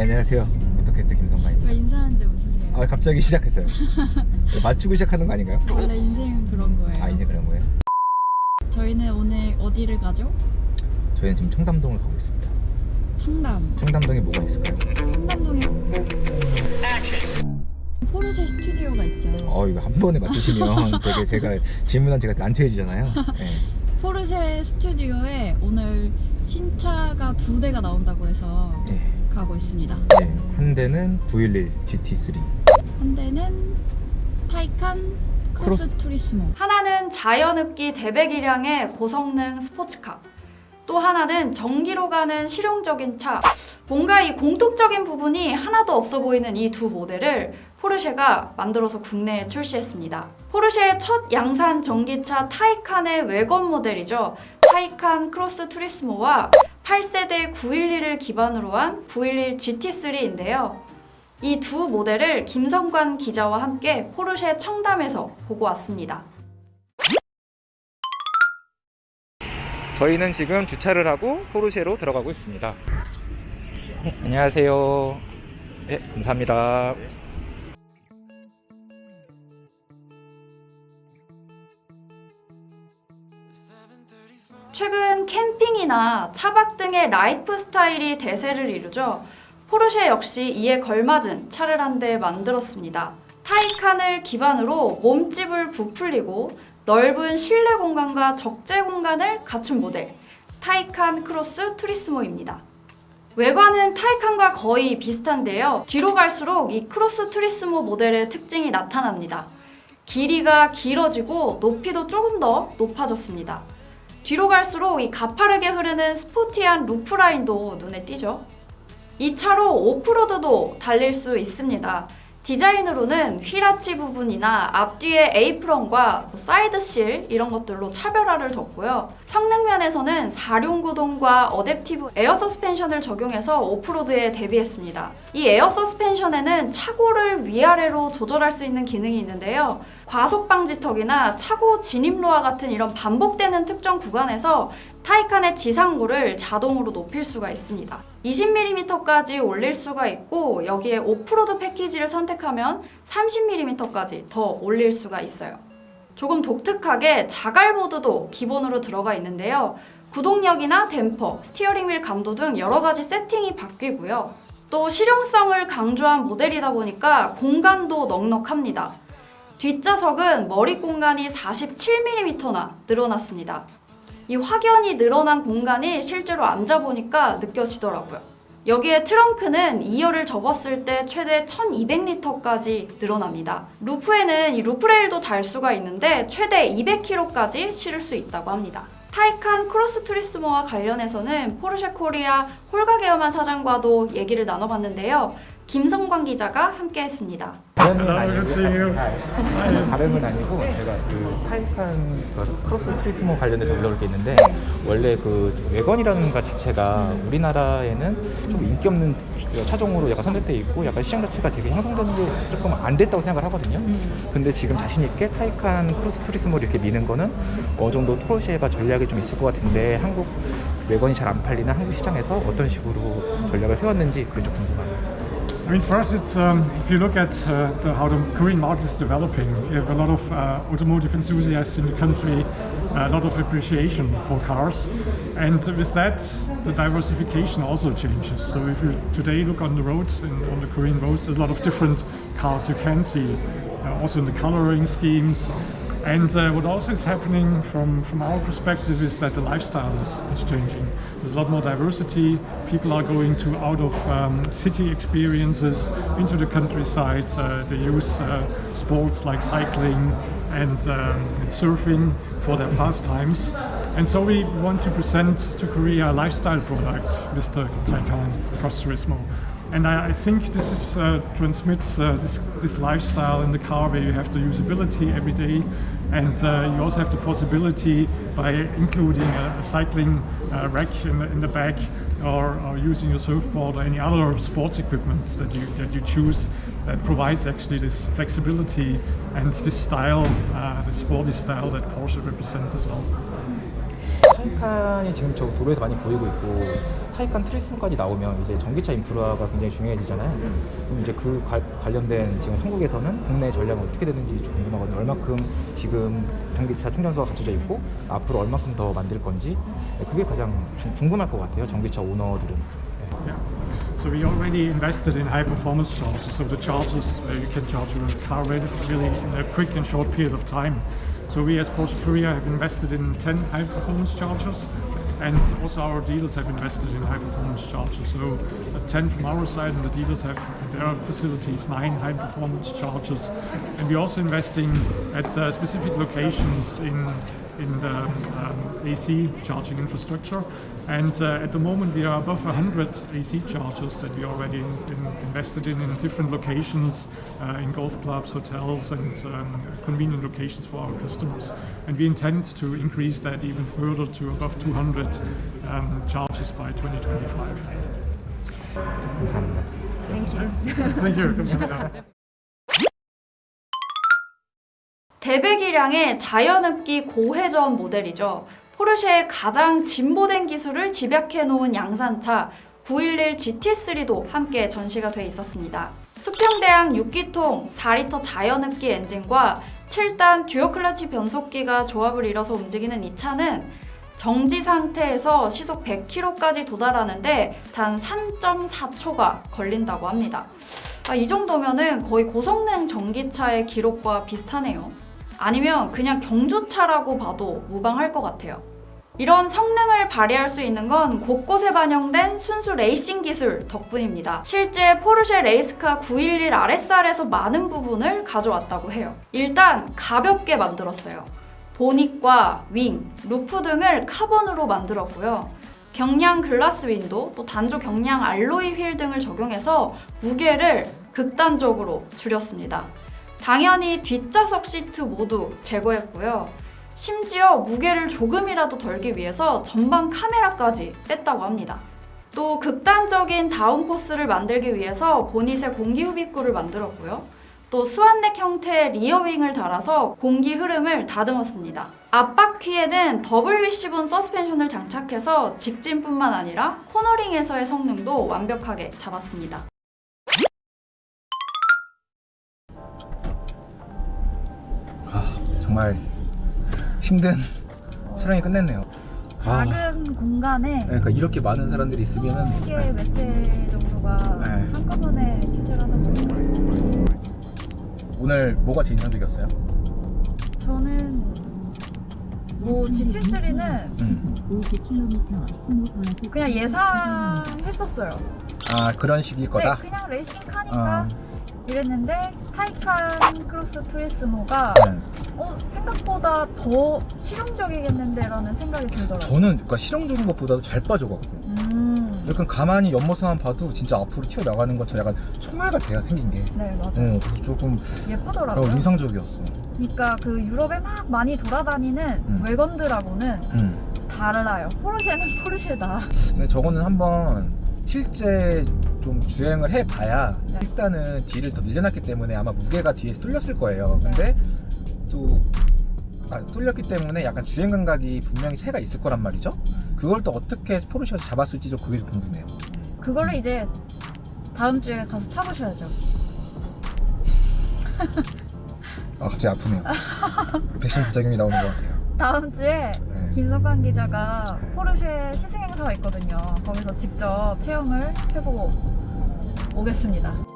안녕하세요. 오토캐스트 김성관입니다. 왜 인사하는데 웃으세요? 아 갑자기 시작했어요. 맞추고 시작하는 거 아닌가요? 원래 인생은 그런 거예요. 아 이제 그런 거예요? 저희는 오늘 어디를 가죠? 저희는 지금 청담동을 가고 있습니다. 청담. 청담동에 뭐가 있을까요? 청담동에 포르쉐 스튜디오가 있죠. 어 이거 한 번에 맞추시면 되게 제가 질문한 제가 난처해지잖아요. 네. 포르쉐 스튜디오에 오늘 신차가 두 대가 나온다고 해서 네. 가고 있습니다. 네. 한 대는 911 GT3. 한 대는 타이칸 크로스 크로스. 투리스모. 하나는 자연흡기 대배기량의 고성능 스포츠카. 또 하나는 전기로 가는 실용적인 차. 뭔가 이 공통적인 부분이 하나도 없어 보이는 이 두 모델을 포르쉐가 만들어서 국내에 출시했습니다. 포르쉐의 첫 양산 전기차 타이칸의 외관 모델이죠. 타이칸 크로스 투리스모와 8세대 911을 기반으로 한 911 GT3인데요. 이 두 모델을 김성관 기자와 함께 포르쉐 청담에서 보고 왔습니다. 저희는 지금 주차를 하고 포르쉐로 들어가고 있습니다. 안녕하세요. 네, 감사합니다. 최근 캠핑이나 차박 등의 라이프 스타일이 대세를 이루죠. 포르쉐 역시 이에 걸맞은 차를 한 대 만들었습니다. 타이칸을 기반으로 몸집을 부풀리고 넓은 실내 공간과 적재 공간을 갖춘 모델 타이칸 크로스 투리스모입니다. 외관은 타이칸과 거의 비슷한데요. 뒤로 갈수록 이 크로스 투리스모 모델의 특징이 나타납니다. 길이가 길어지고 높이도 조금 더 높아졌습니다. 뒤로 갈수록 이 가파르게 흐르는 스포티한 루프라인도 눈에 띄죠. 이 차로 오프로드도 달릴 수 있습니다. 디자인으로는 휠아치 부분이나 앞뒤의 에이프런과 뭐 사이드실 이런 것들로 차별화를 뒀고요. 성능 면에서는 4륜 구동과 어댑티브 에어 서스펜션을 적용해서 오프로드에 대비했습니다. 이 에어 서스펜션에는 차고를 위아래로 조절할 수 있는 기능이 있는데요. 과속 방지턱이나 차고 진입로와 같은 이런 반복되는 특정 구간에서 타이칸의 지상고를 자동으로 높일 수가 있습니다. 20mm까지 올릴 수가 있고 여기에 오프로드 패키지를 선택하면 30mm까지 더 올릴 수가 있어요. 조금 독특하게 자갈 모드도 기본으로 들어가 있는데요. 구동력이나 댐퍼, 스티어링 휠 감도 등 여러 가지 세팅이 바뀌고요. 또 실용성을 강조한 모델이다 보니까 공간도 넉넉합니다. 뒷좌석은 머리 공간이 47mm나 늘어났습니다. 이 확연히 늘어난 공간이 실제로 앉아보니까 느껴지더라고요. 여기에 트렁크는 2열을 접었을 때 최대 1200리터까지 늘어납니다. 루프에는 이 루프레일도 달 수가 있는데 최대 200kg까지 실을 수 있다고 합니다. 타이칸 크로스 투리스모와 관련해서는 포르쉐 코리아 홀가 게어만 사장과도 얘기를 나눠봤는데요. 김성관 기자가 함께했습니다. Hello, 아니고 다름은 아니고 제가 그 타이칸 그 크로스 트리스모 관련해서 올라올 게 있는데 원래 그 외관이라는 것 자체가 우리나라에는 좀 인기 없는 차종으로 약간 선택돼 있고 약간 시장 자체가 되게 형성되는 게 조금 안 됐다고 생각을 하거든요. 근데 지금 자신 있게 타이칸 크로스 트리스모를 이렇게 미는 거는 어느 정도 포르쉐가 전략이 좀 있을 것 같은데 한국 외관이 잘 안 팔리는 한국 시장에서 어떤 식으로 전략을 세웠는지 그게 좀 궁금합니다. I mean, first, it's um, if you look at uh, the, how the Korean market is developing, you have a lot of uh, automotive enthusiasts in the country, a lot of appreciation for cars, and with that, the diversification also changes. So, if you today look on the roads, on the Korean roads, there's a lot of different cars you can see, uh, also in the coloring schemes. And uh, what also is happening from, from our perspective is that the lifestyle is, is changing. There's a lot more diversity. People are going to out of um, city experiences into the countryside. Uh, they use uh, sports like cycling and, um, and surfing for their pastimes. And so we want to present to Korea a lifestyle product with the Taycan Cross Turismo. And I, I think this is, uh, transmits uh, this, this lifestyle in the car where you have the usability every day and uh, you also have the possibility by including a, a cycling uh, rack in the, in the back or, or using your surfboard or any other sports equipment that you, that you choose that provides actually this flexibility and this style, uh, the sporty style that Porsche represents as well. 타이칸이 지금 저 도로에서 많이 보이고 있고 타이칸 트리스모까지 나오면 이제 전기차 인프라가 굉장히 중요해지잖아요. 그럼 이제 그 관- 관련된 지금 한국에서는 국내 전략은 어떻게 되는지 좀 궁금하거든요. 얼마큼 지금 전기차 충전소가 갖춰져 있고 앞으로 얼마큼 더 만들 건지 네, 그게 가장 좀 궁금할 것 같아요. 전기차 오너들은. 네. So we already invested in high performance chargers, so the chargers where you can charge your car really, really in a quick and short period of time. So we as Porsche Korea have invested in 10 high performance chargers and also our dealers have invested in high performance chargers. So uh, 10 from our side and the dealers have their facilities 9 high performance chargers. And we're also investing at uh, specific locations in in the um, AC charging infrastructure. And uh, at the moment, we are above 100 AC chargers that we already in, in invested in in different locations, uh, in golf clubs, hotels, and um, convenient locations for our customers. And we intend to increase that even further to above 200 um, chargers by 2025. Thank you. Thank you. 대배기량의 자연흡기 고회전 모델이죠. 포르쉐의 가장 진보된 기술을 집약해 놓은 양산차 911 GT3도 함께 전시가 돼 있었습니다. 수평대항 6기통 4리터 자연흡기 엔진과 7단 듀오 클러치 변속기가 조합을 이뤄서 움직이는 이 차는 정지 상태에서 시속 100km까지 도달하는데 단 3.4초가 걸린다고 합니다. 아, 이 정도면은 거의 고성능 전기차의 기록과 비슷하네요. 아니면 그냥 경주차라고 봐도 무방할 것 같아요. 이런 성능을 발휘할 수 있는 건 곳곳에 반영된 순수 레이싱 기술 덕분입니다. 실제 포르쉐 레이스카 911 RSR에서 많은 부분을 가져왔다고 해요. 일단 가볍게 만들었어요. 보닛과 윙, 루프 등을 카본으로 만들었고요. 경량 글라스 윈도, 또 단조 경량 알로이 휠 등을 적용해서 무게를 극단적으로 줄였습니다. 당연히 뒷좌석 시트 모두 제거했고요. 심지어 무게를 조금이라도 덜기 위해서 전방 카메라까지 뺐다고 합니다. 또 극단적인 다운포스를 만들기 위해서 보닛에 공기 흡입구를 만들었고요. 또 스완넥 형태의 리어윙을 달아서 공기 흐름을 다듬었습니다. 앞바퀴에는 더블 위시본 서스펜션을 장착해서 직진뿐만 아니라 코너링에서의 성능도 완벽하게 잡았습니다. 정말 힘든 촬영이 끝냈네요. 아, 작은 공간에 그러니까 이렇게 많은 사람들이 있으면은 20개 매체 정도가 네. 한꺼번에 취재를 하는 거예요. 오늘 뭐가 제일 인상적이었어요? 저는 뭐 GT3는 음. 그냥 예상했었어요. 아 그런 식일 네, 거다. 그냥 레이싱 카니까 어. 이랬는데 타이칸 크로스 투리스모가 네. 어, 생각보다 더 실용적이겠는데라는 생각이 들더라고요. 저는 그러니까 실용적인 것보다도 잘 빠져갖고 음, 약간 가만히 옆모습만 봐도 진짜 앞으로 튀어 나가는 것처럼 약간 총알 같아요 생긴 게. 네 맞아요. 어, 그래서 조금 어, 예쁘더라고요. 인상적이었어. 그러니까 그 유럽에 막 많이 돌아다니는 음. 외건들하고는 음. 달라요. 포르쉐는 포르쉐다. 근데 저거는 한번 실제 좀 주행을 해봐야 네. 일단은 뒤를 더 늘려놨기 때문에 아마 무게가 뒤에서 뚫렸을 거예요. 네. 근데 또 아, 뚫렸기 때문에 약간 주행 감각이 분명히 차이가 있을 거란 말이죠. 그걸 또 어떻게 포르쉐가 잡았을지 좀 그게 좀 궁금해요. 그거를 이제 다음 주에 가서 타보셔야죠. 아 갑자기 아프네요. 백신 부작용이 나오는 것 같아요. 다음 주에 네. 김석관 기자가 네. 포르쉐 시승 행사가 있거든요. 거기서 직접 체험을 해보고 오겠습니다.